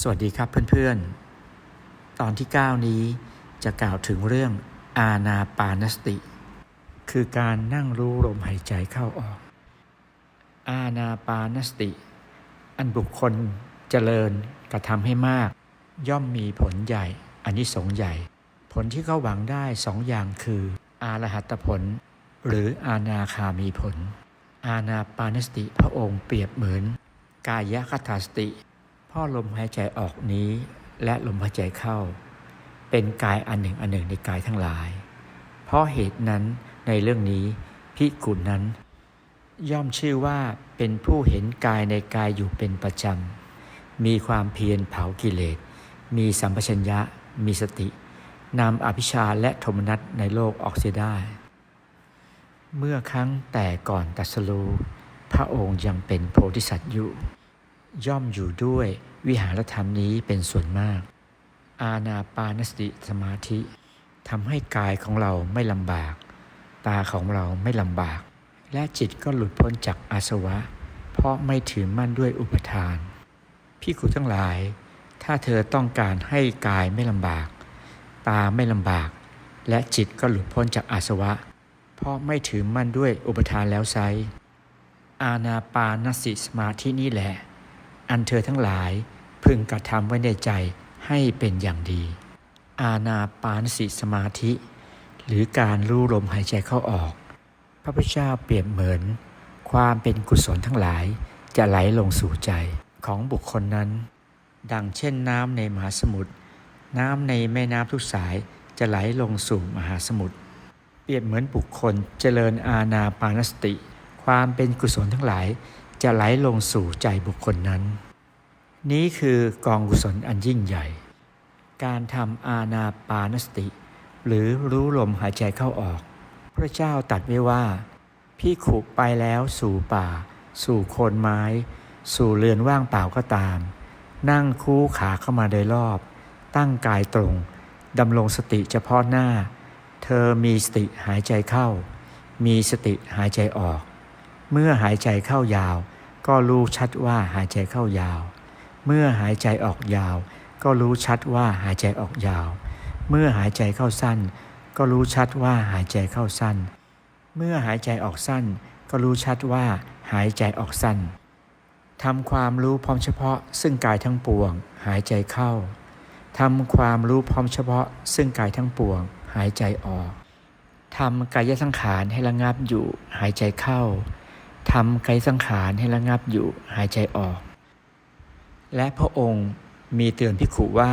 สวัสดีครับเพื่อนๆ ตอนที่ 9 นี้จะกล่าวถึงเรื่องอาณาปานสติ คือการนั่งรู้ลมหายใจเข้าออก อาณาปานสติ อันบุคคลเจริญกระทำให้มาก ย่อมมีผลใหญ่อันนี้สงใหญ่ ผลที่เขาหวังได้สองอย่างคือ อารหัตผล หรืออาณาคามีผล อาณาปานสติพระองค์เปรียบเหมือน กายคตาสติ พ่อลมหายใจออกนี้ และลมหายใจเข้า เป็นกายอันหนึ่งอันหนึ่งในกายทั้งหลาย เพราะเหตุนั้นในเรื่องนี้พิกุลนั้น ย่อมชื่อว่าเป็นผู้เห็นกายในกายอยู่เป็นประจำ มีความเพียรเผากิเลส มีสัมปชัญญะ มีสตินำอภิชาและโทมนัสในโลกออกเสียได้ เมื่อครั้งแต่ก่อนตัสรู้พระองค์ยังเป็นโพธิสัตว์อยู่ ย่อมอยู่ด้วยวิหารธรรมนี้เป็นส่วนมาก อาณาปานสติสมาธิทำให้กายของเราไม่ลำบาก ตาของเราไม่ลำบาก และจิตก็หลุดพ้นจากอาสวะ เพราะไม่ถือมั่นด้วยอุปทาน พี่คุทั้งหลาย ถ้าเธอต้องการให้กายไม่ลำบาก ตาไม่ลำบาก และจิตก็หลุดพ้นจากอาสวะ เพราะไม่ถือมั่นด้วยอุปทานแล้วไซอาณาปานสติสมาธินี่แหละ อันเธอทั้งหลายพึงกระทำไว้ในใจให้เป็นอย่างดี อาณาปานสิสมาธิ หรือการรู้ลมหายใจเข้าออก พระพุทธเจ้าเปรียบเหมือน ความเป็นกุศลทั้งหลายจะไหลลงสู่ใจของบุคคลนั้น ดังเช่นน้ำในมหาสมุทรน้ำในแม่น้ำทุกสายจะไหลลงสู่มหาสมุทรเปรียบเหมือนบุคคลเจริญอาณาปานสติ ความเป็นกุศลทั้งหลาย จะไหลลงสู่ใจบุคคลนั้น นี้คือกองกุศลอันยิ่งใหญ่ การทำอาณาปานสติ หรือรู้ลมหายใจเข้าออก พระเจ้าตรัดไว้ว่าพี่ขุไปแล้วสู่ป่า สู่โคนไม้ สู่เรือนว่างเปล่าก็ตาม นั่งคู่ขาเข้ามาโดยรอบ ตั้งกายตรงดำรงสติเฉพาะหน้า เธอมีสติหายใจเข้า มีสติหายใจออก เมื่อหายใจเข้ายาว ก็รู้ชัดว่าหายใจเข้ายาว เมื่อหายใจออกยาว ก็รู้ชัดว่าหายใจออกยาว เมื่อหายใจเข้าสั้น ก็รู้ชัดว่าหายใจเข้าสั้น เมื่อหายใจออกสั้น ก็รู้ชัดว่าหายใจออกสั้นทำความรู้พร้อมเฉพาะ ซึ่งกายทั้งปวง หายใจเข้าทำความรู้พร้อมเฉพาะ ซึ่งกายทั้งปวง หายใจออกทำกายสังขารให้ระงับอยู่ หายใจเข้า ทำไกายสังขารให้ระงับอยู่หายใจออก และพระองค์มีเตือนพิขุว่า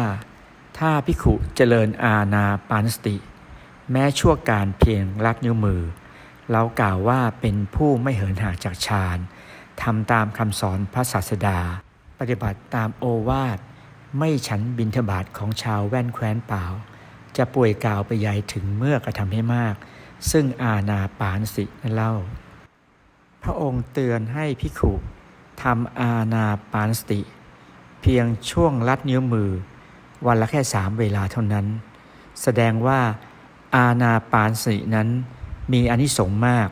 ถ้าพิขุเจริญอาณาปานสติ แม้ชั่วการเพียงรับนิ้วมือ เรากล่าวว่าเป็นผู้ไม่เหินห่างจากฌานทำตามคำสอนพระศาสดา ปฏิบัติตามโอวาทไม่ฉันบินทบาทของชาวแว่นแคว้นเปล่า จะป่วยกล่าวไปใหญ่ถึงเมื่อกระทำให้มาก ซึ่งอาณาปานสินั่นเล่า พระองค์เตือนให้พิขุทำอาณาปานสติ เพียงช่วงลัดนิ้วมือ วันละแค่สามเวลาเท่านั้น แสดงว่าอาณาปานสตินั้นมีอนิสงส์มาก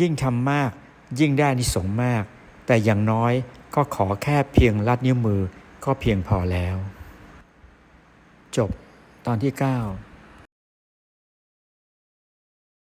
ยิ่งทำมากยิ่งได้อนิสงส์มาก แต่อย่างน้อยก็ขอแค่เพียงลัดนิ้วมือก็เพียงพอแล้ว จบตอนที่ 9